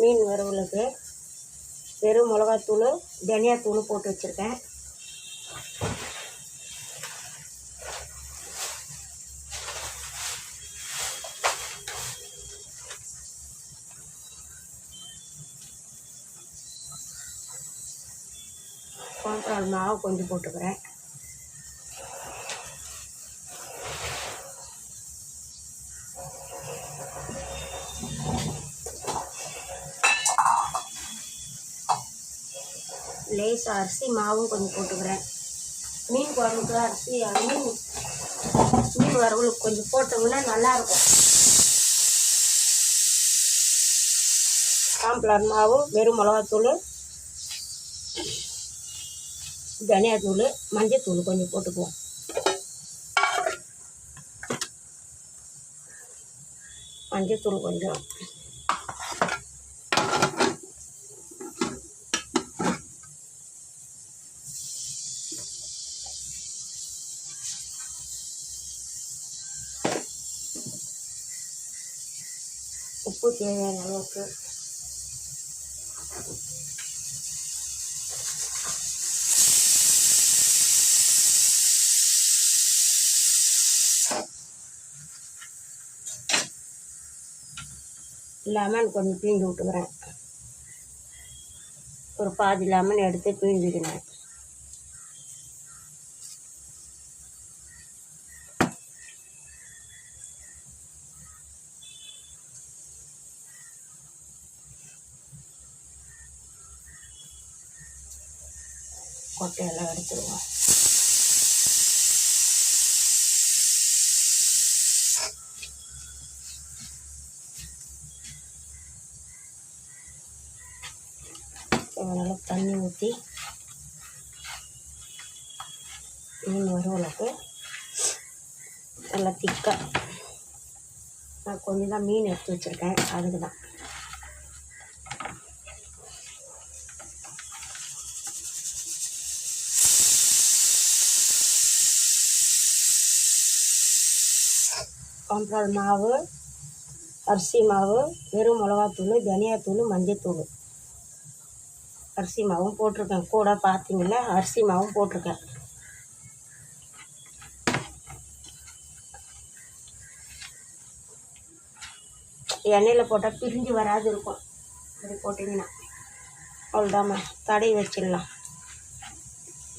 மீன் வறுவலுக்கு வெறும் மிளகாத்தூள் தனியாத்தூள் போட்டு வச்சுருக்கேன். கான்ஃப்ளவர் மாவு கொஞ்சம் போட்டுக்கிறேன். லேஸ் அரிசி மாவும் கொஞ்சம் போட்டுக்கிறேன். மீன் குழம்புக்கு அரிசி மீன் மீன் வரவுளுக்கு கொஞ்சம் போட்டோம்னா நல்லாயிருக்கும். காம்ப்ளார் மாவு வெறும் மிளகாத்தூள் தனியாத்தூள் மஞ்சத்தூள் கொஞ்சம் போட்டுக்குவோம். மஞ்சத்தூள் கொஞ்சம் உப்பு தேவையான அளவுக்கு. லெமன் கொஞ்சம் பிழிஞ்சு விட்டுக்கிறேன். ஒரு பாதி லெமன் எடுத்து பிழிஞ்சிக்கினேன் கொட்டையெல்லாம் எடுத்துருவோம். தேவையான தண்ணி ஊற்றி மீன் வறுவலுக்கு நல்லா திக்காக நான் கொஞ்சம் தான் மீன் எடுத்து வச்சுருக்கேன். அதுக்கு தான் காம்ப்ரால் மாவு அரிசி மாவு வெறும் மிளகாத்தூள் தனியாத்தூள் மஞ்சத்தூள். அரிசி மாவும் போட்டிருக்கேன். கூட பார்த்தீங்கன்னா அரிசி மாவும் போட்டிருக்கேன். எண்ணெயில் போட்டால் பிரிஞ்சு வராது இருக்கும். அப்படி போட்டிங்கன்னா. அவ்வளோதாம்மா தடையை வச்சிடலாம்.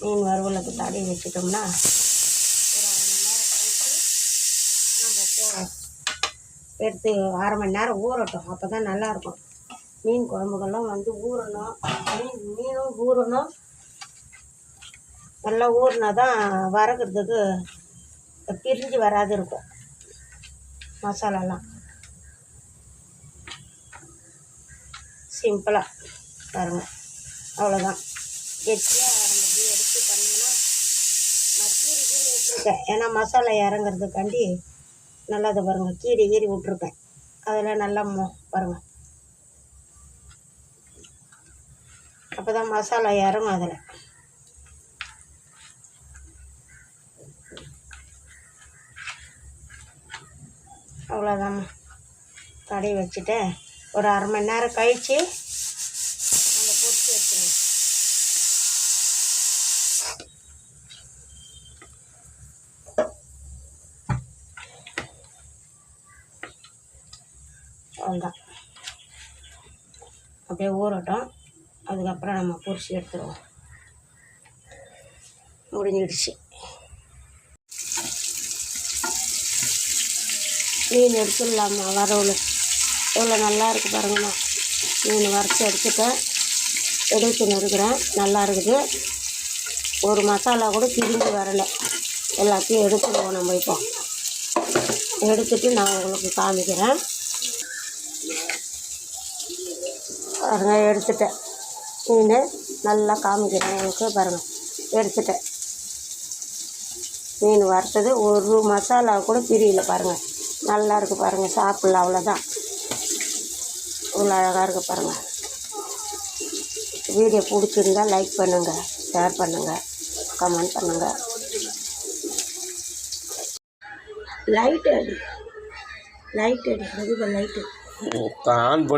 மீன் வறுவலுக்கு தடையை வச்சிட்டோம்னா எடுத்து அரை மணி நேரம் ஊறட்டும். அப்போ தான் நல்லாயிருக்கும். மீன் குழம்புகள்லாம் வந்து ஊறணும். மீன் மீனும் ஊறணும். நல்லா ஊறினா தான் வறுக்கிறதுக்கு பிரிஞ்சு வராது இருக்கும். மசாலாலாம். சிம்பிளாக பாருங்கள் அவ்வளோதான் கெட்டியாக அப்படி எடுத்து பண்ணோம்னா நான் கீரி கீரி விட்டுருக்கேன் ஏன்னா மசாலா இறங்குறதுக்காண்டி நல்லா அதை பாருங்கள் கீரை கீறி விட்ருக்கேன் அதில் நல்லா மோ பாருங்கள் அப்போ தான் மசாலா இறங்கும் அதில். அவ்வளோதாம்மா தடவி வச்சுட்டு ஒரு அரை மணி நேரம் கழித்து அவ்வளோதான் அப்படியே ஊறட்டும். அதுக்கப்புறம் நம்ம பொரிச்சு எடுத்துருவோம். முடிஞ்சிடுச்சு. மீன் எடுத்துடலாமா? வரவுல எவ்வளோ நல்லா இருக்குது பாருங்கம்மா. மீன் வறுத்து எடுத்துட்டேன். எடுத்துன்னு இருக்கிறேன். நல்லா இருக்குது. ஒரு மசாலா கூட பிரிஞ்சு வரலை. எல்லாத்தையும் எடுத்துடுவோம் நம்ம இப்போ. எடுத்துட்டு நான் உங்களுக்கு காமிக்கிறேன். பாருங்க எடுத்துட்டேன் மீன் நல்லா காமிக்கிறேன் எனக்கு பாருங்கள் எடுத்துட்டேன் மீன் வறுத்தது ஒரு மசாலா கூட பிரியல பாருங்கள் நல்லா இருக்குது பாருங்கள் சாப்பிட்லாம் அவ்வளோதான் இவ்வளோ அழகாக இருக்குது பாருங்கள் வீடியோ பிடிச்சிருந்தா லைக் பண்ணுங்கள் ஷேர் பண்ணுங்கள் கமெண்ட் பண்ணுங்கள் லைட் அடி. லைட் அடி. அதுக்கு லைட்டு ஆன் பண்ணி